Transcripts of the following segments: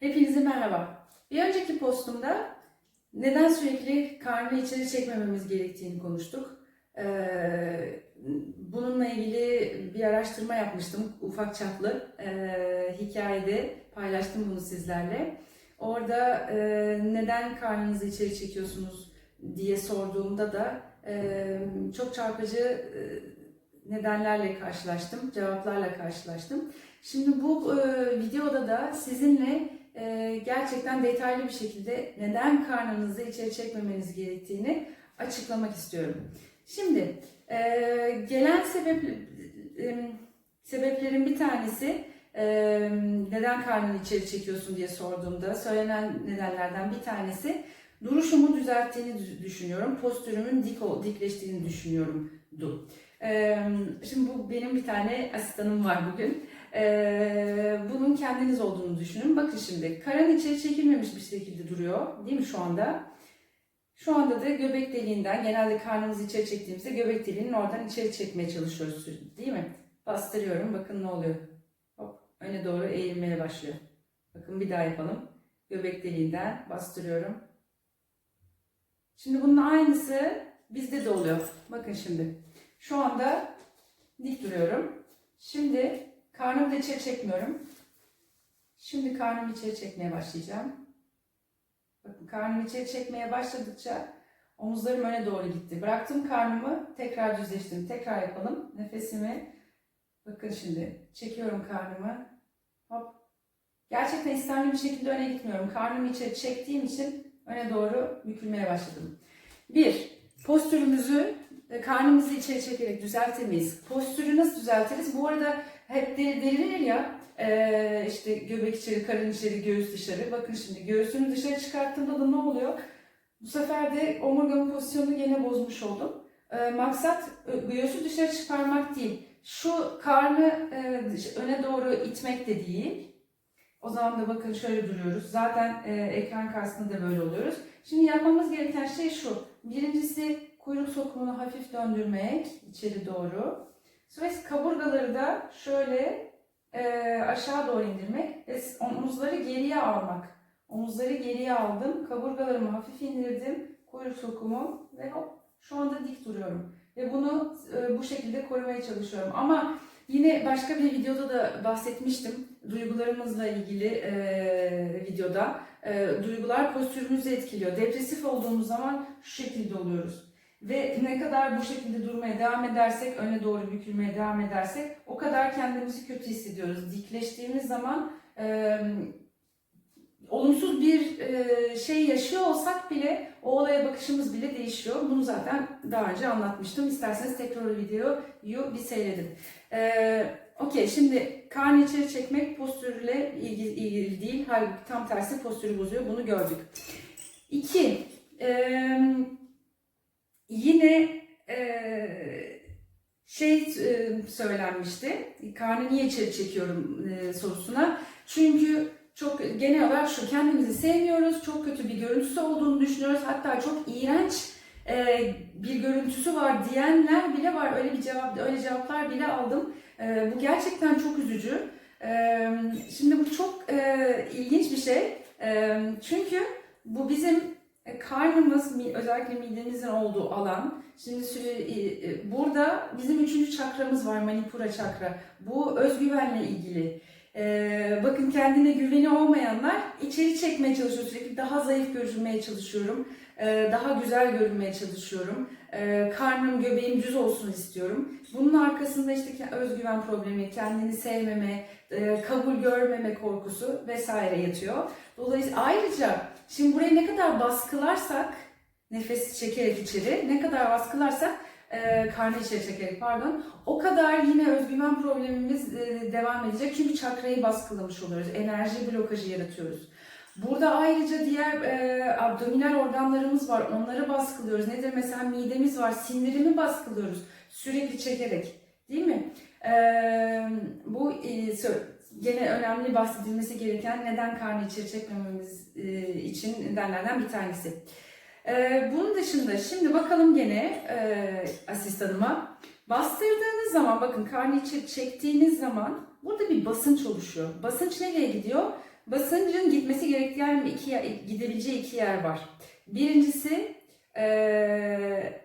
Hepinize merhaba. Bir önceki postumda neden sürekli karnı içeri çekmememiz gerektiğini konuştuk. Ee, bununla ilgili bir araştırma yapmıştım ufak çaplı. Ee, hikayede paylaştım bunu sizlerle. Orada e, neden karnınızı içeri çekiyorsunuz diye sorduğumda da e, çok çarpıcı e, nedenlerle karşılaştım, cevaplarla karşılaştım. Şimdi bu videoda da sizinle e, gerçekten detaylı bir şekilde neden karnınızı içeri çekmemeniz gerektiğini açıklamak istiyorum. Şimdi e, gelen sebep e, sebeplerin bir tanesi e, neden karnını içeri çekiyorsun diye sorduğumda söylenen nedenlerden bir tanesi duruşumu düzelttiğini dü- düşünüyorum, postürümün dik dikleştiğini düşünüyorum. E, şimdi bu benim bir tane asistanım var bugün. Ee, bunun kendiniz olduğunu düşünün. Bakın şimdi karın içeri çekilmemiş bir şekilde duruyor değil mi şu anda? Şu anda da göbek deliğinden genelde karnımızı içeri çektiğimizde göbek deliğinin oradan içeri çekmeye çalışıyoruz değil mi? Bastırıyorum bakın ne oluyor. Hop öne doğru eğilmeye başlıyor. Bakın bir daha yapalım. Göbek deliğinden bastırıyorum. Şimdi bunun aynısı bizde de oluyor. Bakın şimdi. Şu anda dik duruyorum. Şimdi Karnımı da içeri çekmiyorum. Şimdi karnımı içeri çekmeye başlayacağım. Bakın karnımı içeri çekmeye başladıkça omuzlarım öne doğru gitti. Bıraktım karnımı, tekrar düzleştim. Tekrar yapalım. Nefesimi, bakın şimdi çekiyorum karnımı. Hop. Gerçekten istemli bir şekilde öne gitmiyorum. Karnımı içeri çektiğim için öne doğru bükülmeye başladım. Bir, postürümüzü, e, karnımızı içeri çekerek düzeltemeyiz. Postürü nasıl düzeltiriz? Bu arada hep de- denilir ya e, işte göbek içeri, karın içeri, göğüs dışarı. Bakın şimdi göğsünü dışarı çıkarttığımda da ne oluyor? Bu sefer de omurgamın pozisyonunu gene bozmuş oldum. E, maksat e, göğsü dışarı çıkarmak değil. Şu karnı e, öne doğru itmek de değil. O zaman da bakın şöyle duruyoruz. Zaten e, ekran karşısında da böyle oluyoruz. Şimdi yapmamız gereken şey şu. Birincisi kuyruk sokumunu hafif döndürmek içeri doğru. Ve kaburgaları da şöyle e, aşağı doğru indirmek ve omuzları geriye almak. Omuzları geriye aldım, kaburgalarımı hafif indirdim, kuyruk sokumu ve hop şu anda dik duruyorum. Ve bunu e, bu şekilde korumaya çalışıyorum. Ama yine başka bir videoda da bahsetmiştim. Duygularımızla ilgili e, videoda. E, duygular postürümüzü etkiliyor. Depresif olduğumuz zaman şu şekilde oluyoruz. Ve ne kadar bu şekilde durmaya devam edersek, öne doğru bükülmeye devam edersek o kadar kendimizi kötü hissediyoruz. Dikleştiğimiz zaman e, olumsuz bir e, şey yaşıyor olsak bile o olaya bakışımız bile değişiyor. Bunu zaten daha önce anlatmıştım. İsterseniz tekrar videoyu bir seyredin. E, Okey şimdi karnı içeri çekmek postürle ilgili, ilgili değil. Halbuki tam tersi postürü bozuyor. Bunu gördük. İki, eee yine eee, şey eee, söylenmişti. Karnı niye içeri çekiyorum eee, sorusuna. Çünkü çok genel olarak şu kendimizi sevmiyoruz. Çok kötü bir görüntüsü olduğunu düşünüyoruz. Hatta çok iğrenç eee, bir görüntüsü var diyenler bile var. Öyle bir cevap öyle cevaplar bile aldım. Eee, bu gerçekten çok üzücü. Eee, şimdi bu çok eee, ilginç bir şey. Eee, çünkü bu bizim e, karnımız, mi- özellikle midemizin olduğu alan. Şimdi e, e, burada bizim üçüncü çakramız var, manipura çakra. Bu özgüvenle ilgili. E, bakın kendine güveni olmayanlar içeri çekmeye çalışıyor sürekli. Daha zayıf görünmeye çalışıyorum. E, daha güzel görünmeye çalışıyorum. E, karnım, göbeğim düz olsun istiyorum. Bunun arkasında işte özgüven problemi, kendini sevmeme, e, kabul görmeme korkusu vesaire yatıyor. Dolayısıyla ayrıca Şimdi burayı ne kadar baskılarsak, nefes çekerek içeri, ne kadar baskılarsak, e, karnı içeri çekerek pardon, o kadar yine özgüven problemimiz e, devam edecek. Çünkü çakrayı baskılamış oluyoruz, enerji blokajı yaratıyoruz. Burada ayrıca diğer e, abdominal organlarımız var, onları baskılıyoruz. Nedir mesela midemiz var, sindirimi baskılıyoruz sürekli çekerek, değil mi? E, bu e, sö- gene önemli bahsedilmesi gereken neden karnı içeri çekmememiz e, için nedenlerden bir tanesi. E, bunun dışında şimdi bakalım gene e, asistanıma. Bastırdığınız zaman bakın karnı içeri çektiğiniz zaman burada bir basınç oluşuyor. Basınç nereye gidiyor? basıncın gitmesi gerektiği yer gidebileceği iki yer var. Birincisi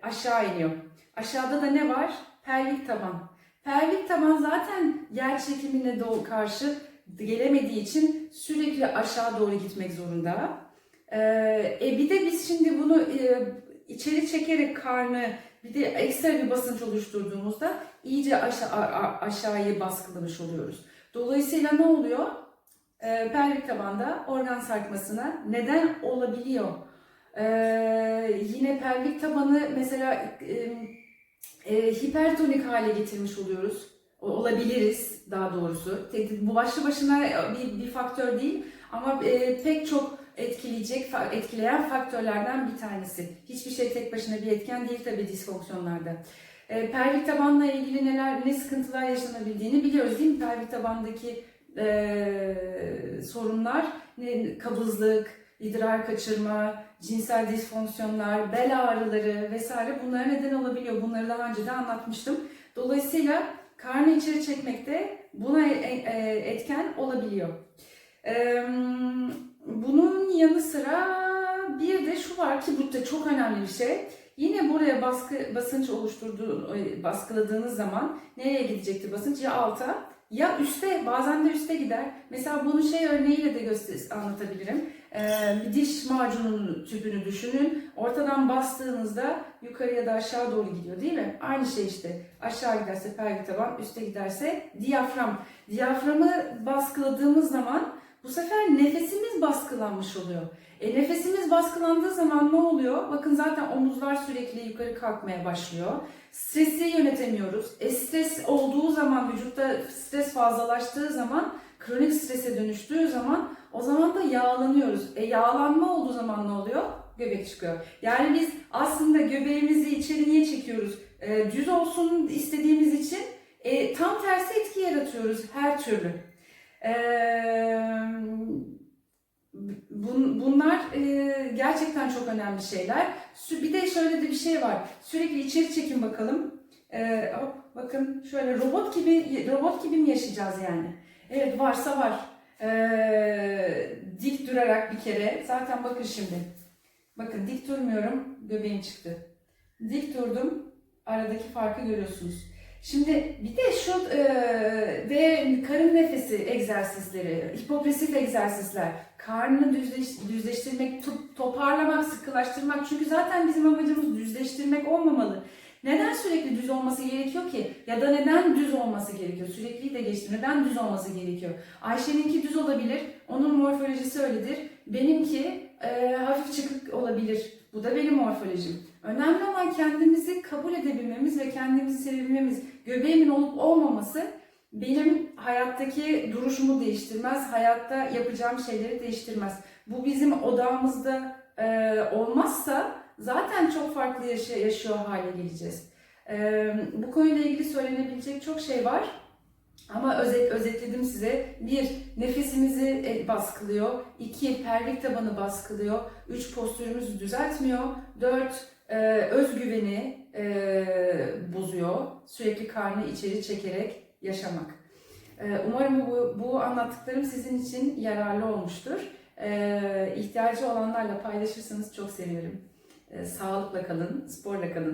aşağı iniyor. Aşağıda da ne var? Pelvik taban. Pelvik taban zaten yer çekimine doğru karşı gelemediği için sürekli aşağı doğru gitmek zorunda. Ee, e bir de biz şimdi bunu e, içeri çekerek karnı bir de ekstra bir basınç oluşturduğumuzda iyice aşağı, aşağıya baskılamış oluyoruz. Dolayısıyla ne oluyor? Ee, pelvik tabanda organ sarkmasına neden olabiliyor. Ee, yine pelvik tabanı mesela e, e, hipertonik hale getirmiş oluyoruz. Olabiliriz daha doğrusu. Tek- Bu başlı başına bir, bir faktör değil ama e, pek çok etkileyecek, etkileyen faktörlerden bir tanesi. Hiçbir şey tek başına bir etken değil tabii disfonksiyonlarda. E, pelvik tabanla ilgili neler, ne sıkıntılar yaşanabildiğini biliyoruz değil mi? Pelvik tabandaki e, sorunlar, ne, kabızlık, idrar kaçırma, cinsel disfonksiyonlar, bel ağrıları vesaire bunlara neden olabiliyor. Bunları daha önce de anlatmıştım. Dolayısıyla karnı içeri çekmekte buna e- e- etken olabiliyor. Bunun yanı sıra bir de şu var ki bu da çok önemli bir şey. Yine buraya baskı basınç oluşturduğu baskıladığınız zaman nereye gidecektir basınç? Ya alta ya üste bazen de üste gider. Mesela bunu şey örneğiyle de göster anlatabilirim. Ee, bir diş macununun tüpünü düşünün. Ortadan bastığınızda yukarı ya da aşağı doğru gidiyor değil mi? Aynı şey işte. Aşağı giderse pelvik taban, üste giderse diyafram. Diyaframı baskıladığımız zaman bu sefer nefesimiz baskılanmış oluyor. E, nefesimiz baskılandığı zaman ne oluyor? Bakın zaten omuzlar sürekli yukarı kalkmaya başlıyor. Stresi yönetemiyoruz. E, stres olduğu zaman, vücutta stres fazlalaştığı zaman, kronik strese dönüştüğü zaman o zaman da yağlanıyoruz. E, yağlanma olduğu zaman ne oluyor? Göbek çıkıyor. Yani biz aslında göbeğimizi içeri niye çekiyoruz? E, düz olsun istediğimiz için e, tam tersi etki yaratıyoruz her türlü. Ee, bun- bunlar e, gerçekten çok önemli şeyler. Bir de şöyle de bir şey var. Sürekli içeri çekin bakalım. Ee, hop, bakın şöyle robot gibi robot gibi mi yaşayacağız yani? Evet varsa var. Ee, dik durarak bir kere. Zaten bakın şimdi. Bakın dik durmuyorum. Göbeğim çıktı. Dik durdum. Aradaki farkı görüyorsunuz. Şimdi bir de şu e, ve karın nefesi egzersizleri, hipopresif egzersizler, karnını düzleş, düzleştirmek, to- toparlamak, sıkılaştırmak. Çünkü zaten bizim amacımız düzleştirmek olmamalı. Neden sürekli düz olması gerekiyor ki? Ya da neden düz olması gerekiyor? Sürekli de geçti. Neden düz olması gerekiyor? Ayşe'ninki düz olabilir. Onun morfolojisi öyledir. Benimki e, hafif çıkık olabilir. Bu da benim morfolojim. Önemli olan kendimizi kabul edebilmemiz ve kendimizi sevebilmemiz. Göbeğimin olup olmaması benim hayattaki duruşumu değiştirmez, hayatta yapacağım şeyleri değiştirmez. Bu bizim odamızda e, olmazsa zaten çok farklı yaşa- yaşıyor hale geleceğiz. E, bu konuyla ilgili söylenebilecek çok şey var. Ama özet, özetledim size. Bir, nefesimizi e, baskılıyor. İki, pelvik tabanı baskılıyor. Üç, postürümüzü düzeltmiyor. Dört, e, özgüveni e, bozuyor. Sürekli karnı içeri çekerek yaşamak. E, umarım bu, bu anlattıklarım sizin için yararlı olmuştur. E, ihtiyacı olanlarla paylaşırsanız çok sevinirim. E, sağlıkla kalın, sporla kalın.